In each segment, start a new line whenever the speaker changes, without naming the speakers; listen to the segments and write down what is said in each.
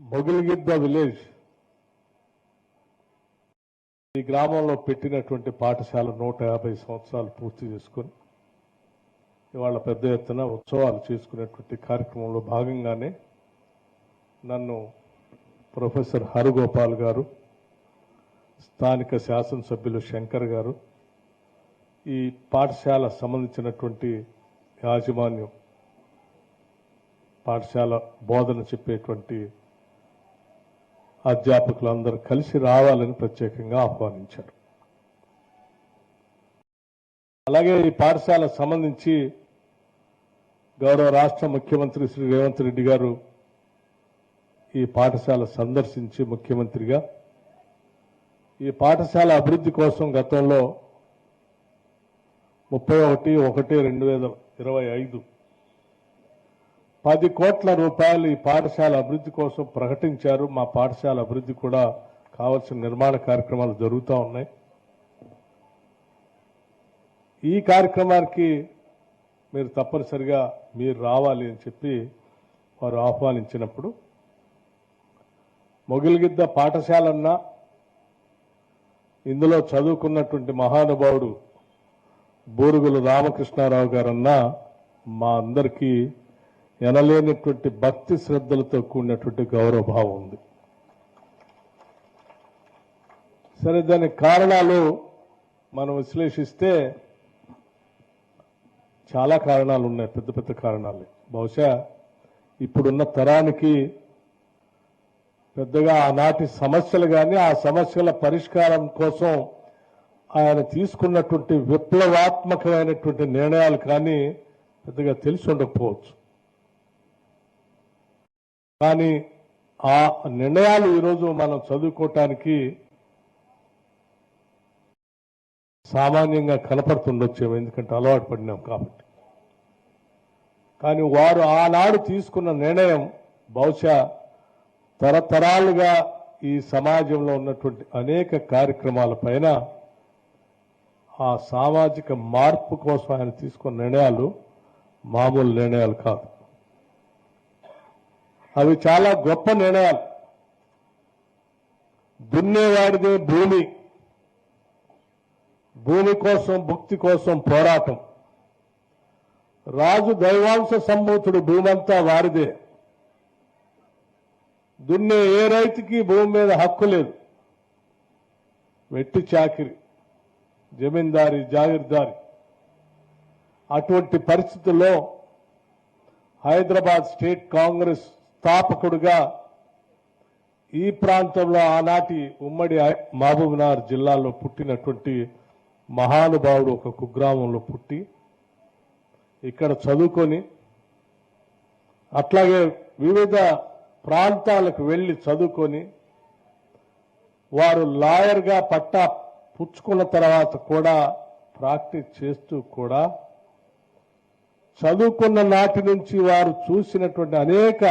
మొగిలిగిద్ద village. ఈ గ్రామంలో పెట్టినటువంటి పాఠశాల నూట యాభై సంవత్సరాలు పూర్తి చేసుకొని ఇవాళ పెద్ద ఎత్తున ఉత్సవాలు చేసుకునేటువంటి కార్యక్రమంలో భాగంగానే నన్ను ప్రొఫెసర్ హరగోపాల్ గారు స్థానిక శాసనసభ్యులు శంకర్ గారు ఈ పాఠశాల సంబంధించినటువంటి యాజమాన్యం పాఠశాల బోధన చెప్పేటువంటి అధ్యాపకులందరూ కలిసి రావాలని ప్రత్యేకంగా ఆహ్వానించారు. అలాగే ఈ పాఠశాల సంబంధించి గౌరవ రాష్ట్ర ముఖ్యమంత్రి శ్రీ రేవంత్ రెడ్డి గారు ఈ పాఠశాల సందర్శించి ముఖ్యమంత్రిగా ఈ పాఠశాల అభివృద్ధి కోసం గతంలో ముప్పై ఒకటి ఒకటి రెండు వేల ఇరవై ఐదు పది కోట్ల రూపాయలు ఈ పాఠశాల అభివృద్ధి కోసం ప్రకటించారు. మా పాఠశాల అభివృద్ధి కూడా కావలసిన నిర్మాణ కార్యక్రమాలు జరుగుతూ ఉన్నాయి. ఈ కార్యక్రమానికి మీరు తప్పనిసరిగా మీరు రావాలి అని చెప్పి వారు ఆహ్వానించినప్పుడు మొగిలిగిద్ద పాఠశాలన్నా ఇందులో చదువుకున్నటువంటి మహానుభావుడు బూరుగులు రామకృష్ణారావు గారన్నా మా అందరికీ ఎనలేనటువంటి భక్తి శ్రద్ధలతో కూడినటువంటి గౌరవభావం ఉంది. సరే దాని కారణాలు మనం విశ్లేషిస్తే చాలా కారణాలు ఉన్నాయి పెద్ద పెద్ద కారణాలు. బహుశా ఇప్పుడున్న తరానికి పెద్దగా ఆనాటి సమస్యలు కానీ ఆ సమస్యల పరిష్కారం కోసం ఆయన తీసుకున్నటువంటి విప్లవాత్మకమైనటువంటి నిర్ణయాలు కానీ పెద్దగా తెలిసి ఉండకపోవచ్చు. కానీ ఆ నిర్ణయాలు ఈరోజు మనం చదువుకోవటానికి సామాన్యంగా కనపడుతుండొచ్చేమో ఎందుకంటే అలవాటు పడినాం కాబట్టి. కానీ వారు ఆనాడు తీసుకున్న నిర్ణయం బహుశా తరతరాలుగా ఈ సమాజంలో ఉన్నటువంటి అనేక కార్యక్రమాల పైన ఆ సామాజిక మార్పు కోసం ఆయన తీసుకున్న నిర్ణయాలు మామూలు నిర్ణయాలు కాదు. అవి చాలా గొప్ప నిర్ణయాలు దున్నేవాడిదే భూమి. భూమి కోసం భుక్తి కోసం పోరాటం. రాజు దైవాంశ సంభూతుడు భూమంతా వారిదే దున్నే ఏ రైతుకి భూమి మీద హక్కు లేదు. వెట్టి చాకిరి జమీందారి జాగీర్దారి. అటువంటి పరిస్థితుల్లో హైదరాబాద్ స్టేట్ కాంగ్రెస్ స్థాపకుడుగా ఈ ప్రాంతంలో ఆనాటి ఉమ్మడి మహబూబ్నగర్ జిల్లాలో పుట్టినటువంటి మహానుభావుడు ఒక కుగ్రామంలో పుట్టి ఇక్కడ చదువుకొని అట్లాగే వివిధ ప్రాంతాలకు వెళ్ళి చదువుకొని వారు లాయర్గా పట్టా పుచ్చుకున్న తర్వాత కూడా ప్రాక్టీస్ చేస్తూ కూడా చదువుకున్న నాటి నుంచి వారు చూసినటువంటి అనేక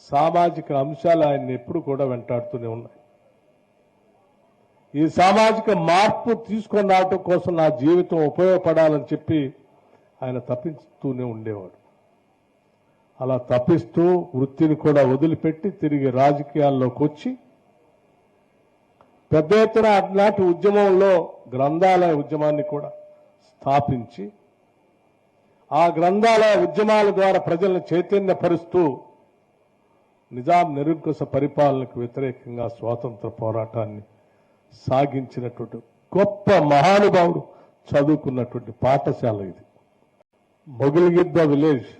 సామాజిక అంశాలు ఆయన్ని ఎప్పుడు కూడా వెంటాడుతూనే ఉన్నాయి. ఈ సామాజిక మార్పు తీసుకొని రావటం కోసం నా జీవితం ఉపయోగపడాలని చెప్పి ఆయన తప్పిస్తూనే ఉండేవాడు. అలా తప్పిస్తూ వృత్తిని కూడా వదిలిపెట్టి తిరిగి రాజకీయాల్లోకి వచ్చి పెద్ద ఎత్తున అట్లాంటి ఉద్యమంలో గ్రంథాలయ ఉద్యమాన్ని కూడా స్థాపించి ఆ గ్రంథాలయ ఉద్యమాల ద్వారా ప్రజలను చైతన్యపరుస్తూ నిజాం నిరంకుశ పరిపాలనకు వ్యతిరేకంగా స్వాతంత్ర పోరాటాన్ని సాగించినటువంటి గొప్ప మహానుభావుడు చదువుకున్నటువంటి పాఠశాల ఇది. మొగిలిగిద్ద విలేజ్